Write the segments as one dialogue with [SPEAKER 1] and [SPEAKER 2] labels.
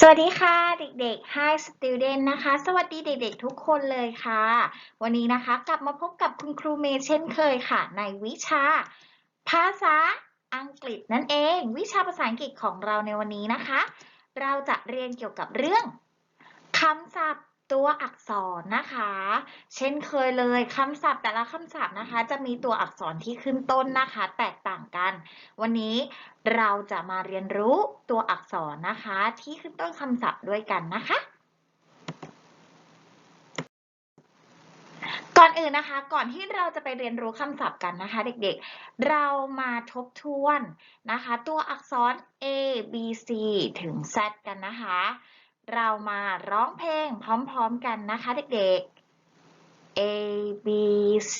[SPEAKER 1] สวัสดีค่ะเด็กๆ Hi Student นะคะ สวัสดีเด็กๆ ทุกคนเลยค่ะ วันนี้นะคะกลับมาพบกับคุณครูเมย์เช่นเคยค่ะ ในวิชา ภาษาอังกฤษนั่นเอง วิชาภาษาอังกฤษของเราในวันนี้นะคะ เราจะเรียนเกี่ยวกับเรื่องคำศัพท์ ตัวอักษรนะคะ เช่นเคยเลยคำศัพท์แต่ละคำศัพท์นะคะ จะมีตัวอักษรที่ขึ้นต้นนะคะ แตกต่างกัน วันนี้เราจะมาเรียนรู้ตัวอักษรนะคะ ที่ขึ้นต้นคำศัพท์ด้วยกันนะคะ ก่อนอื่นนะคะ ก่อนที่เราจะไปเรียนรู้คำศัพท์กันนะคะ เด็กๆ เรามาทบทวนนะคะ ตัวอักษร A B C ถึง Z กันนะคะ เรามาร้องเพลงพร้อมๆกันนะคะเด็กๆ A B C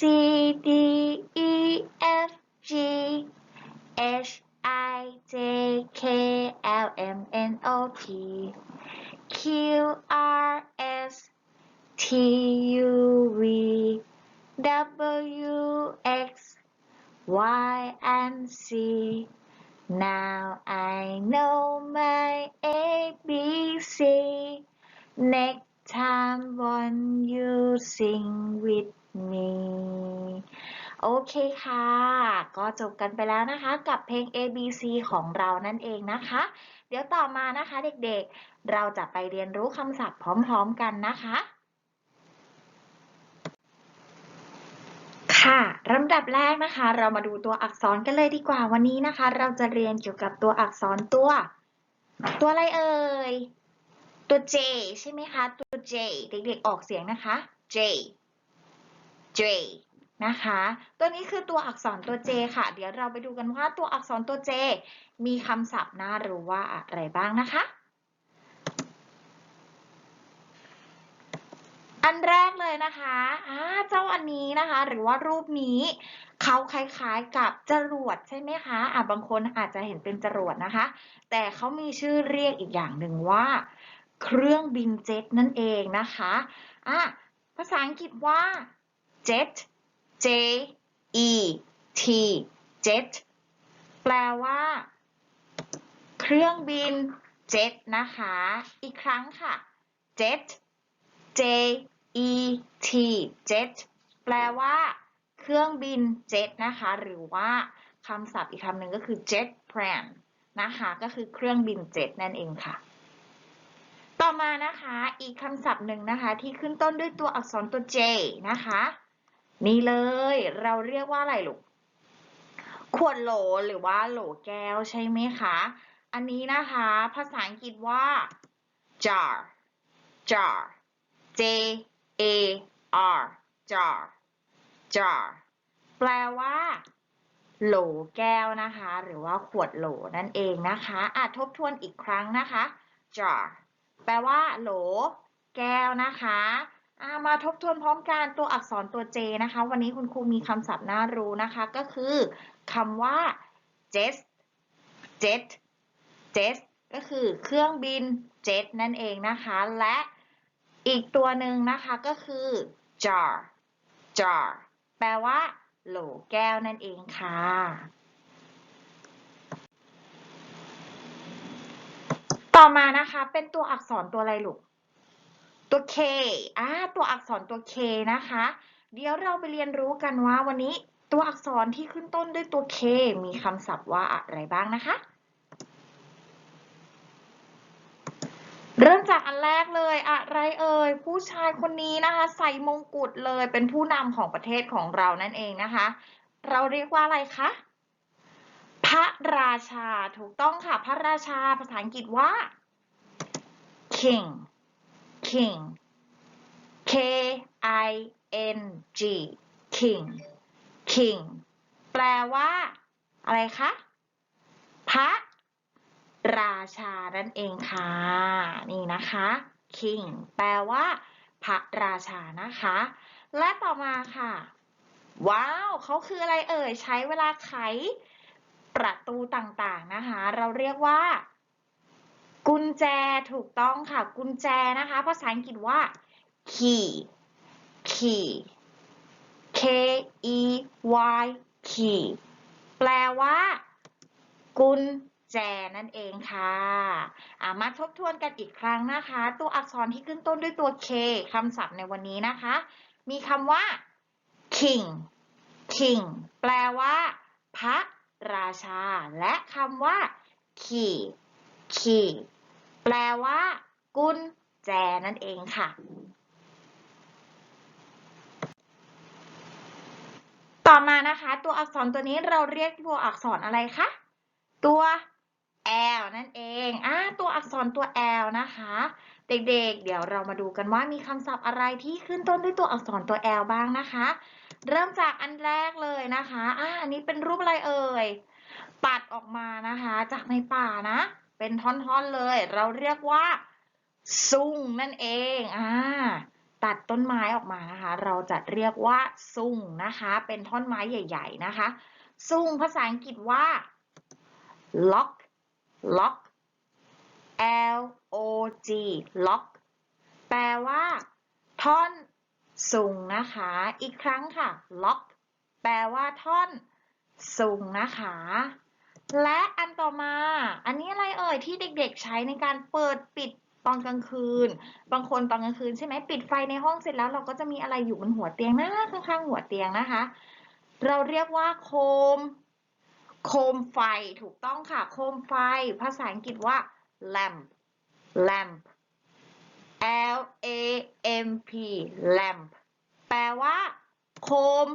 [SPEAKER 1] D E F G H I J K L M N O P Q R S T U V W X Y and Z Now I know my ABC. Next time won't you sing with me โอเคค่ะ ก็จบกันไปแล้วนะคะ กับเพลง ABC ของเรานั่นเองนะคะ เดี๋ยวต่อมานะคะเด็กๆ เราจะไปเรียนรู้คำศัพท์พร้อมๆกันนะคะ ค่ะลำดับแรกนะคะ เรามาดูตัวอักษรกันเลยดีกว่าวันนี้นะคะ เราจะเรียนเกี่ยวกับตัวอักษรตัว ตัวอะไรเอ่ย ตัว J ใช่ไหมคะ ตัว J เด็กๆออกเสียงนะคะ J J นะคะ ตัวนี้คือตัวอักษรตัว J ค่ะ เดี๋ยวเราไปดูกันว่าตัวอักษรตัว J มีคำศัพท์น่ารู้ว่าอะไรบ้างนะคะ อันแรกเลยนะคะอ่าเจ้าอันนี้นะคะ หรือว่ารูปนี้เขาคล้ายๆกับจรวดใช่ไหมคะอะบางคนอาจจะเห็นเป็นจรวดนะคะ แต่เขามีชื่อเรียกอีกอย่างหนึ่งว่า เครื่องบินเจ็ตนั่นเองนะคะอะภาษาอังกฤษว่า jet J E T jet แปลว่า เครื่องบินเจ็ตนะคะ อีกครั้งค่ะ jet J E T jet แปลว่าเครื่องบินเจ็ตนะคะ หรือว่าคำศัพท์อีกคำหนึ่งก็คือ jet plane นะคะ ก็คือเครื่องบินเจ็ตนั่นเองค่ะ ต่อมานะคะอีกคำศัพท์หนึ่งนะคะ ที่ขึ้นต้นด้วยตัวอักษรตัว J นะคะ นี่เลยเราเรียกว่าอะไรลูก ขวดโหลหรือว่าโหลแก้วใช่ไหมคะ อันนี้นะคะ ภาษาอังกฤษว่า jar jar J A R jar jar แปลว่า โหลแก้วนะคะ หรือว่าขวดโหลนั่นเองนะคะอาจทบทวนอีกครั้งนะคะ jar แปลว่า โหล แก้วนะคะามาทบทวนพร้อมกันตัวอักษรตัว J นะคะ วันนี้คุณครูมีคำศัพท์น่ารู้นะคะ ก็คือคำว่า jet jet jet ก็คือเครื่องบิน jet นั่นเองนะคะ และ อีกตัวหนึ่งนะคะก็คือ jar jar แปลว่า โหลแก้วนั่นเองค่ะ ต่อมานะคะเป็นตัวอักษรตัวอะไรลูก ตัว K อ่าตัวอักษรตัว K นะคะ เดี๋ยวเราไปเรียนรู้กันว่าวันนี้ตัวอักษรที่ขึ้นต้นด้วยตัว K มีคำศัพท์ว่าอะไรบ้างนะคะ เริ่มจากอันแรกเลยอะไรเอ่ยผู้ชายคนนี้นะคะ ใส่มงกุฎเลยเป็นผู้นำของประเทศของเรานั่นเองนะคะ เราเรียกว่าอะไรคะพระราชาถูกต้องค่ะ พระราชาภาษาอังกฤษว่า king king k i n g king king แปลว่า อะไรคะพระ ราชานั่นเองค่ะ นี่นะคะ king แปลว่า พระราชานะคะ และต่อมาค่ะ ว้าว เขาคืออะไรเอ่ย ใช้เวลาไขประตูต่างๆนะคะ เราเรียกว่า กุญแจถูกต้องค่ะ กุญแจนะคะ ภาษาอังกฤษว่า key key K E Y key แปลว่า กุญ แจนั่นเองค่ะามาทบทวนกันอีกครั้งนะคะ ตัวอักษรที่ขึ้นต้นด้วยตัว K คำศัพท์ในวันนี้นะคะ มีคำว่า king king แปลว่า พระราชา และคำว่า key key แปลว่า กุญแจนั่นเองค่ะต่อมานะคะ ตัวอักษรตัวนี้เราเรียกตัวอักษรอะไรคะ ตัว L นั่นเองอ่าตัวอักษรตัว L นะคะ เด็กๆเดี๋ยวเรามาดูกันว่ามีคำศัพท์อะไรที่ขึ้นต้นด้วยตัวอักษรตัว L บ้างนะคะ เริ่มจากอันแรกเลยนะคะอ่าอันนี้เป็นรูปอะไรเอ่ยตัดออกมานะคะ จากในป่านะ เป็นท่อนๆเลย เราเรียกว่าซุงนั่นเองอ่าตัดต้นไม้ออกมานะคะ เราจะเรียกว่าซุงนะคะ เป็นท่อนไม้ใหญ่ ๆ นะคะ ซุงภาษาอังกฤษว่า lock lock L O G lock แปลว่า ท่อนสูงนะคะ อีกครั้งค่ะ lock แปลว่าท่อนสูงนะคะ และอันต่อมา อันนี้อะไรเอ่ยที่เด็กๆใช้ในการเปิดปิดตอนกลางคืน บางคนตอนกลางคืนใช่ไหมปิดไฟในห้องเสร็จแล้วเราก็จะมีอะไรอยู่บนหัวเตียงนะข้างๆหัวเตียงนะคะ เราเรียกว่าโคม โคมไฟถูกต้องค่ะ โคมไฟ ภาษาอังกฤษว่า lamp lamp L A M P lamp แปลว่า โคม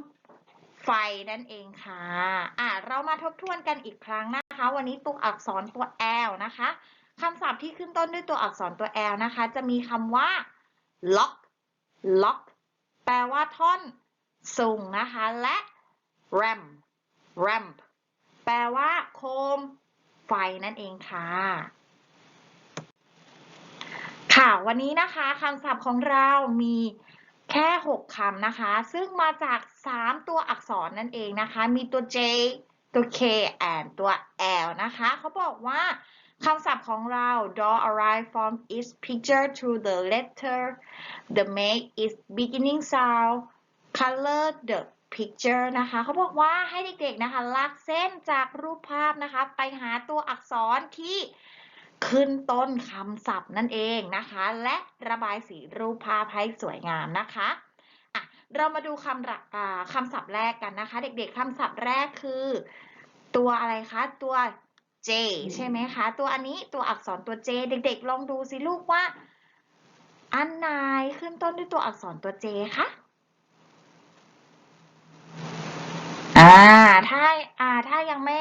[SPEAKER 1] ไฟนั่นเองค่ะอะ เรามาทบทวนกันอีกครั้งนะคะ วันนี้ตัวอักษรตัว L นะคะคำศัพท์ที่ขึ้นต้นด้วยตัวอักษรตัว L นะคะ จะมีคำว่า lock lock แปลว่าท่อนสูงนะคะ และ ramp ramp แปลว่าโคมไฟนั่นเองค่ะ ค่ะวันนี้นะคะคำศัพท์ของเรามีแค่ 6 คำนะคะ ซึ่งมาจาก 3 ตัวอักษรนั่นเองนะคะ มีตัว J ตัว K and ตัว L นะคะ เขาบอกว่าคำศัพท์ของเรา draw a line from each picture to the letter the make its beginning sound color the picture นะคะเขาบอกว่าให้เด็กๆนะคะลากเส้นจากรูปภาพนะคะ ไปหาตัวอักษรที่ขึ้นต้นคำศัพท์นั่นเองนะคะ และระบายสีรูปภาพให้สวยงามนะคะอะเรามาดูคำระอ่าคำศัพท์แรกกันนะคะ เด็กๆคำศัพท์แรกคือ ตัวอะไรคะตัว J ใช่ไหมคะ ตัวอันนี้ตัวอักษรตัว J เด็ก ๆ ลองดูสิลูกว่า อันไหนขึ้นต้นด้วยตัวอักษรตัว J คะ อ่า ถ้า อ่า ถ้ายังไม่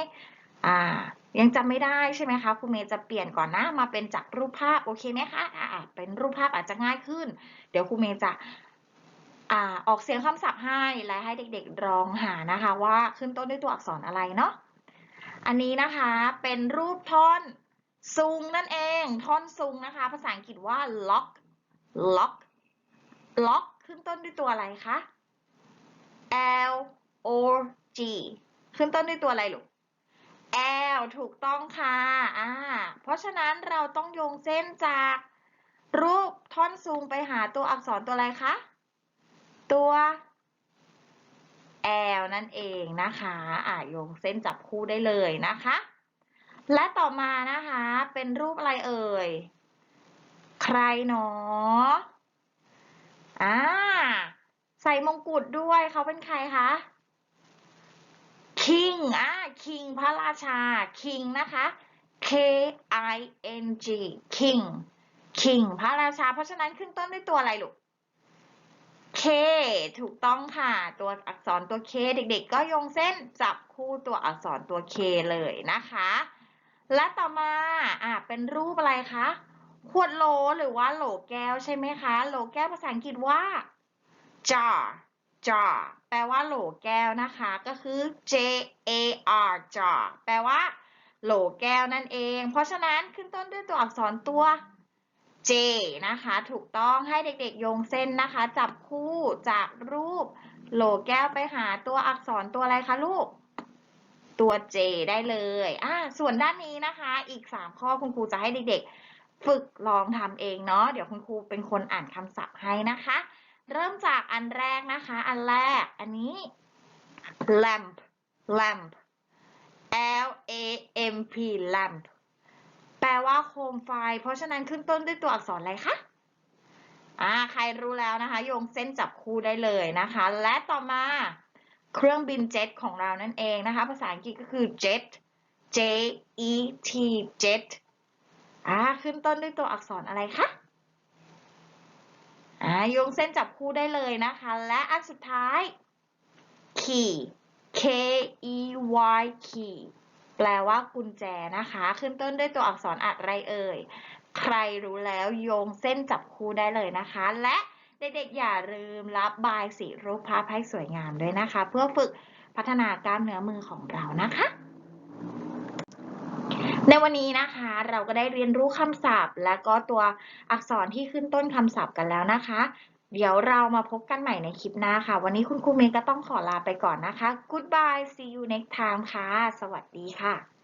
[SPEAKER 1] อ่า ยังจำไม่ได้ใช่ไหมคะครูเมย์จะเปลี่ยนก่อนนะ มาเป็นจากรูปภาพ โอเคไหมคะ อ่า เป็นรูปภาพอาจจะง่ายขึ้น เดี๋ยวครูเมย์จะ อ่า ออกเสียงคำศัพท์ให้ และให้เด็กๆลองหานะคะ ว่าขึ้นต้นด้วยตัวอักษรอะไรเนาะ อันนี้นะคะ เป็นรูปท่อนซุงนั่นเอง ท่อนซุงนะคะ ภาษาอังกฤษว่า lock lock lock ขึ้นต้นด้วยตัวอะไรคะ L O G ขึ้นต้นด้วยตัวอะไรลูก L ถูกต้องค่ะอ่าเพราะฉะนั้นเราต้องโยงเส้นจากรูปท่อนซุงไปหาตัวอักษรตัวอะไรคะ ตัว L นั่นเองนะคะ อ่าโยงเส้นจับคู่ได้เลยนะคะ และต่อมานะคะ เป็นรูปอะไรเอ่ย ใครหนอ อ่า ใส่มงกุฎด้วยเขาเป็นใครคะ King อ่า King พระราชา King นะคะ K I N G King King พระราชา เพราะฉะนั้นขึ้นต้นด้วยตัวอะไรลูก K ถูกต้องค่ะ ตัวอักษรตัว K เด็กๆ ก็โยงเส้นจับคู่ตัวอักษรตัว K เลยนะคะ และต่อมาอ่าเป็นรูปอะไรคะ ขวดโหลหรือว่าโหลแก้วใช่ไหมคะ โหลแก้วภาษาอังกฤษว่า jar jar แปลว่าโหลแก้วนะคะ ก็คือ J A R jar แปลว่า โหลแก้วนั่นเอง เพราะฉะนั้นขึ้นต้นด้วยตัวอักษรตัว J นะคะ ถูกต้องให้เด็กๆโยงเส้นนะคะ จับคู่จากรูป โหลแก้วไปหาตัวอักษรตัวอะไรคะลูก ตัว J ได้เลยอ่าส่วนด้านนี้นะคะ อีก 3 ข้อคุณครูจะให้เด็กๆ ฝึกลองทำเองเนาะ เดี๋ยวคุณครูเป็นคนอ่านคำศัพท์ให้นะคะ เริ่มจากอันแรกนะคะ อันแรก อันนี้ lamp lamp L A M P lamp แปลว่าโคมไฟ เพราะฉะนั้นขึ้นต้นด้วยตัวอักษรอะไรคะ อ่า ใครรู้แล้วนะคะ โยงเส้นจับคู่ได้เลยนะคะ และต่อมาเครื่องบินเจ็ตของเรานั่นเองนะคะ ภาษาอังกฤษก็คือ jet J E T jet อ่า ขึ้นต้นด้วยตัวอักษรอะไรคะ โยงเส้นจับคู่ได้เลยนะคะ และอันสุดท้าย key K E Y key แปลว่ากุญแจนะคะ ขึ้นต้นด้วยตัวอักษรอะไรเอ่ย ใครรู้แล้วโยงเส้นจับคู่ได้เลยนะคะ และเด็กๆอย่าลืมรับบายสีรูปภาพให้สวยงามด้วยนะคะ เพื่อฝึกพัฒนากล้ามเนื้อมือของเรานะคะ ในวันนี้นะคะเราก็ได้เรียนรู้คำศัพท์ และก็ตัวอักษรที่ขึ้นต้นคำศัพท์กันแล้วนะคะ เดี๋ยวเรามาพบกันใหม่ในคลิปหน้าค่ะ วันนี้คุณครูเมย์ก็ต้องขอลาไปก่อนนะคะ Goodbye see you next time ค่ะ สวัสดีค่ะ